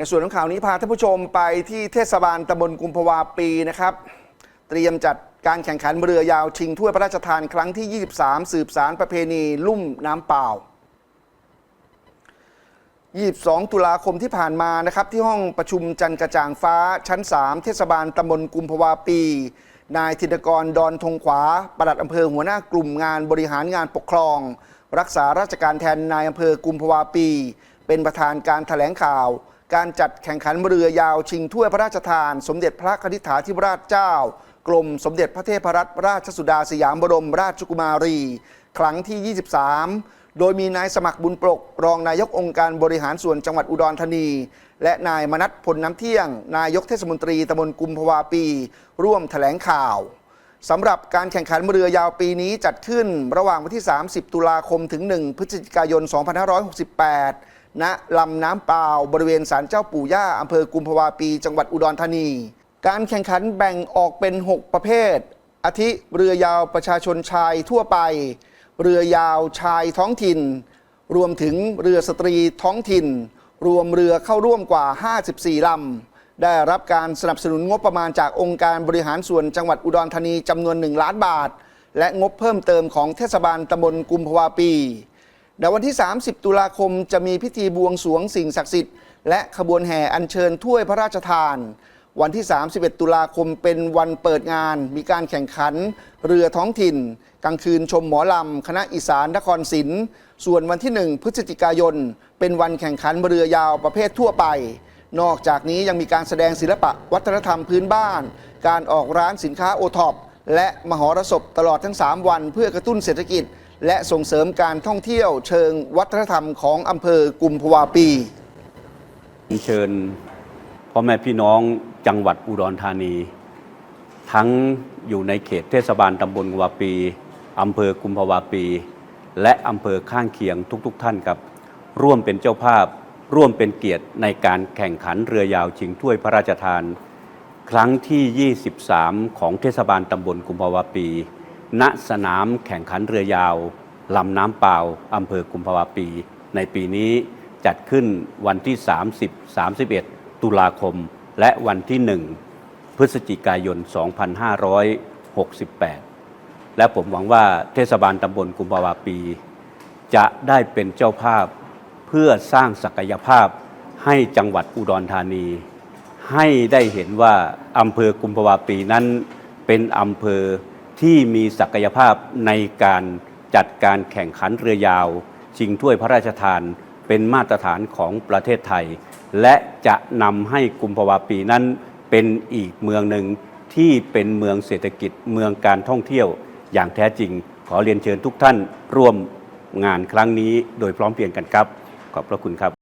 ในส่วนของข่าวนี้พาท่านผู้ชมไปที่เทศบาลตำบลกุมภาวาปีนะครับ เตรียมจัดการแข่งขันเรือยาวชิงถ้วยพระราชทานครั้งที่ 23 สืบสารประเพณีลุ่มน้ำเปล่า 22 ตุลาคมที่ผ่านมานะครับ ที่ห้องประชุมจันกระจ่างฟ้าชั้น 3 เทศบาลตำบลกุมภาวาปี นายธินกรดอนธงขวา ปลัดอำเภอหัวหน้ากลุ่มงานบริหารงานปกครอง รักษาราชการแทนนายอำเภอกุมภาวาปี เป็นประธานการแถลงข่าว การจัดแข่งขันเรือยาวชิงถ้วยพระราชทาน สมเด็จพระคณิฐาธิราชเจ้า กรมสมเด็จพระเทพรัตนราชสุดาสยามบรมราชกุมารี ครั้งที่ 23 โดยมีนายสมัครบุญปรก รองนายกองค์การบริหารส่วนจังหวัดอุดรธานี และนายมนัทพลน้ำเที่ยง นายกเทศมนตรีตำบลกุมภาวาปี ร่วมแถลงข่าวสำหรับการแข่งขันเรือยาวปีนี้จัดขึ้นระหว่างวันที่ 30 ตุลาคมถึง 1 พฤศจิกายน 2568 ณลำน้ำเปล่าบริเวณศาลเจ้าปู่ย่าอำเภอกุมภาวาปี จังหวัดอุดรธานี การแข่งขันแบ่งออกเป็น 6 ประเภท อาทิเรือยาวประชาชนชายทั่วไป เรือยาวชายท้องถิ่น รวมถึงเรือสตรีท้องถิ่น รวมเรือเข้าร่วมกว่า 54 ลำ ได้รับการสนับสนุนงบประมาณจากองค์การบริหารส่วนจังหวัดอุดรธานีจำนวน 1 ล้านบาท และงบเพิ่มเติมของเทศบาลตำบลกุมภาวาปี ในวันที่ 30 ตุลาคมจะมีพิธีบวงสรวงสิ่งศักดิ์สิทธิ์ และขบวนแห่อัญเชิญถ้วยพระราชทาน วันที่ 31 ตุลาคมเป็นวันเปิดงาน มีการแข่งขัน เรือท้องถิ่น กลางคืนชมหมอลำ คณะอีสานนครศิลป์ส่วนวันที่ 1 พฤศจิกายน เป็นวันแข่งขันเรือยาวประเภททั่วไป นอกจากนี้ยังมีการแสดงศิลปะวัฒนธรรมพื้นบ้าน การออกร้านสินค้าโอท็อปและมหรสพตลอดทั้ง 3 วันเพื่อกระตุ้นเศรษฐกิจ และส่งเสริมการท่องเที่ยวเชิงวัฒนธรรมของอำเภอกุมภาวาปี เชิญพ่อแม่พี่น้องจังหวัดอุดรธานี ทั้งอยู่ในเขตเทศบาลตำบลกุมภาวาปีอำเภอกุมภาวาปี และอำเภอข้างเคียงทุกๆทท่านครับ ร่วมเป็นเจ้าภาพร่วมเป็นเกียรติในการแข่งขันเรือยาวชิงถ้วยพระราชทาน ครั้งที่ 23 ของเทศบาลตำบลกุมภาวาปี ณสนามแข่งขันเรือยาวลำน้ำเปล่าอำเภอกุมภาวาปี ในปีนี้จัดขึ้นวันที่ 30 31 ตุลาคม และวันที่ 1 พฤศจิกายน 2568 และผมหวังว่าเทศบาลตำบลกุมภาวาปี จะได้เป็นเจ้าภาพเพื่อสร้างศักยภาพให้จังหวัดอุดรธานี ให้ได้เห็นว่าอำเภอกุมภาวาปีนั้นเป็นอำเภอ ที่มีศักยภาพในการจัดการแข่งขันเรือยาว ชิงถ้วยพระราชทานเป็นมาตรฐานของประเทศไทย และจะนำให้กุมภาวาปีนั้นเป็นอีกเมืองหนึ่งที่เป็นเมืองเศรษฐกิจเมืองการท่องเที่ยวอย่างแท้จริง ขอเรียนเชิญทุกท่านร่วมงานครั้งนี้โดยพร้อมเพรียงกันครับ ขอบพระคุณครับ